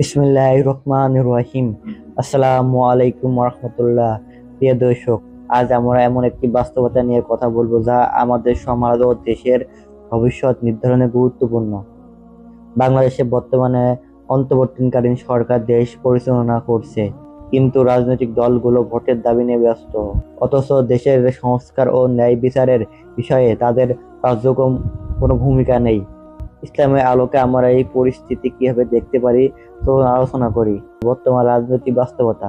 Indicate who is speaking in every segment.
Speaker 1: বিসমিল্লাহ রহমান রহিম আসসালামু আলাইকুম রহমতুল্লাহ প্রিয় দর্শক, আজ আমরা এমন একটি বাস্তবতা নিয়ে কথা বলব যা আমাদের সমাজ ও দেশের ভবিষ্যৎ নির্ধারণে গুরুত্বপূর্ণ। বাংলাদেশে বর্তমানে অন্তর্বর্তীকালীন সরকার দেশ পরিচালনা করছে, কিন্তু রাজনৈতিক দলগুলো ভোটের দাবি নিয়ে ব্যস্ত। অথচ দেশের সংস্কার ও ন্যায় বিচারের বিষয়ে তাদের কার্যক্রম কোনো ভূমিকা নেই। ইসলামের আলোকে আমরা এই পরিস্থিতি কীভাবে দেখতে পারি তো আলোচনা করি। বর্তমান রাজনৈতিক বাস্তবতা।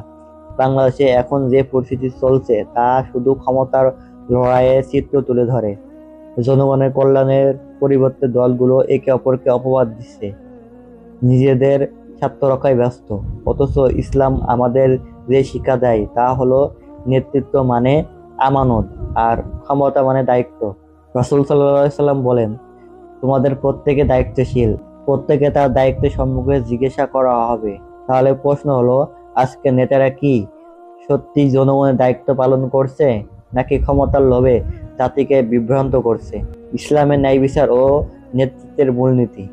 Speaker 1: বাংলাদেশে এখন যে পরিস্থিতি চলছে, তা শুধু ক্ষমতার লড়াইয়ের চিত্র তুলে ধরে। জনগণের কল্যাণের পরিবর্তে দলগুলো একে অপরকে অপবাদ দিচ্ছে। নিজেদের স্বার্থ রক্ষায় ব্যস্ত। অথচ ইসলাম আমাদের যে শিক্ষা দেয়, তা হলো নেতৃত্ব মানে আমানত, আর ক্ষমতা মানে দায়িত্ব। রাসুল সাল্লাহ সাল্লাম বলেন তোমাদের প্রত্যেকে দায়িত্বশীল। প্রত্যেকে তার দায়িত্বের সম্মুখে জিজ্ঞাসা করা হবে। তাহলে প্রশ্ন হলো আজকে নেতারা কি সত্যি জনগণের দায়িত্ব পালন করছে, নাকি ক্ষমতার লোভে জাতিকে বিভ্রান্ত করছে? ইসলামের ন্যায় বিচার ও নেতৃত্বের মূলনীতি।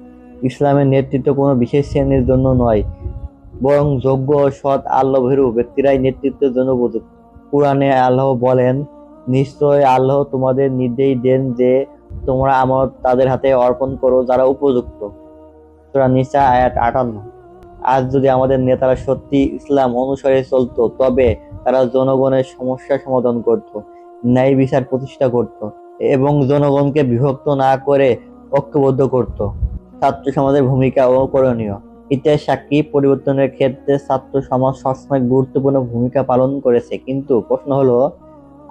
Speaker 1: ইসলামের নেতৃত্ব কোনো বিশেষ শ্রেণির জন্য নয়, বরং যোগ্য সৎ আল্লাভীরু ব্যক্তিরাই নেতৃত্বের জন্য উপযুক্ত। কোরআনে আল্লাহ বলেন, নিশ্চয় আল্লাহ তোমাদের নির্দেশ দেন যে তোমরা আমার তাদের হাতে অর্পণ করো যারা উপযুক্ত। তোরা নিচা আয়াত আটান্ন। আজ যদি আমাদের নেতারা সত্যি ইসলাম অনুসারে চলতো, তবে তারা জনগণের সমস্যা সমাধান করত, ন্যায় বিচার প্রতিষ্ঠা করত এবং জনগণকে বিভক্ত না করে ঐক্যবদ্ধ করত। ছাত্র সমাজের ভূমিকা ও করণীয় ইতিহাস সাক্ষী পরিবর্তনের ক্ষেত্রে ছাত্র সমাজ সবসময় গুরুত্বপূর্ণ ভূমিকা পালন করেছে, কিন্তু প্রশ্ন হলো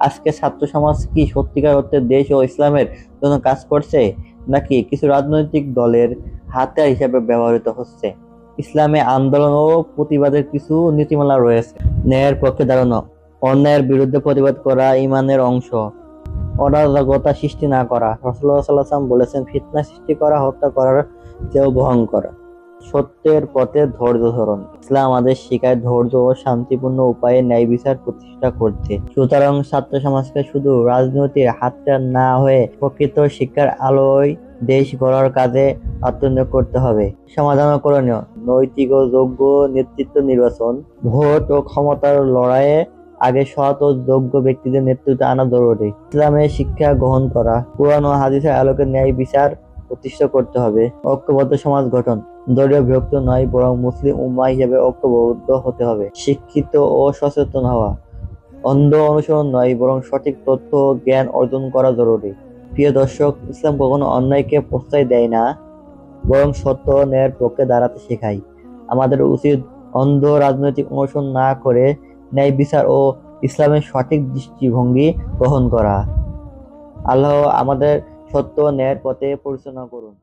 Speaker 1: আজকে ছাত্র সমাজ কি সত্যিকার অর্থে দেশ ও ইসলামের জন্য কাজ করছে? নাকি কিছু রাজনৈতিক দলের হাতিয়ার হিসেবে ব্যবহৃত হচ্ছে? ইসলামে আন্দোলন ও প্রতিবাদের কিছু নীতিমালা রয়েছে। ন্যায়ের পক্ষে দাঁড়ানো, অন্যায়ের বিরুদ্ধে প্রতিবাদ করা ইমানের অংশ। অরাজকতা সৃষ্টি না করা। রসুল্লাহ সাল্লাম বলেছেন, ফিতনা সৃষ্টি করা, হত্যা করার চেয়েও ভয়ঙ্কর। সত্যের পথে ধৈর্য ধরুন ইসলাম আমাদের শিখায় ধৈর্য ও শান্তিপূর্ণ উপায়ে ন্যায় বিচার প্রতিষ্ঠা করতে। সুতরাং ছাত্র সমাজকে শুধু রাজনৈতিক হাতিয়ার না হয়ে প্রকৃত শিক্ষার আলোয় দেশ গড়ার কাজে আত্মনিয়োগ করতে হবে। সমাধান করণীয়। নৈতিক ও যোগ্য নেতৃত্ব নির্বাচন, ভোট ও ক্ষমতার লড়াইয়ে আগে সৎ ও যোগ্য ব্যক্তিদের নেতৃত্বে আনা জরুরি। ইসলামের শিক্ষা গ্রহণ করা, কোরআন ও হাদিসের আলোকে ন্যায় বিচার প্রতিষ্ঠা করতে হবে। ঐক্যবদ্ধ সমাজ গঠন। দলীয় বিভক্ত নয়, বরং মুসলিম উম্মা হিসেবে ঐক্যবদ্ধ হতে হবে। শিক্ষিত ও সচেতন হওয়া। অন্ধ অনুসরণ নয়, বরং সঠিক তথ্য জ্ঞান অর্জন করা জরুরি। প্রিয় দর্শক, ইসলাম কখনো অন্যায়কে প্রশ্রয় দেয় না, বরং সত্য ন্যায়ের পক্ষে দাঁড়াতে শেখায়। আমাদের উচিত অন্ধ রাজনৈতিক অনুসরণ না করে ন্যায় বিচার ও ইসলামের সঠিক দৃষ্টিভঙ্গি গ্রহণ করা। আল্লাহ আমাদের সত্য ন্যায়ের পথে পরিচালনা করুন।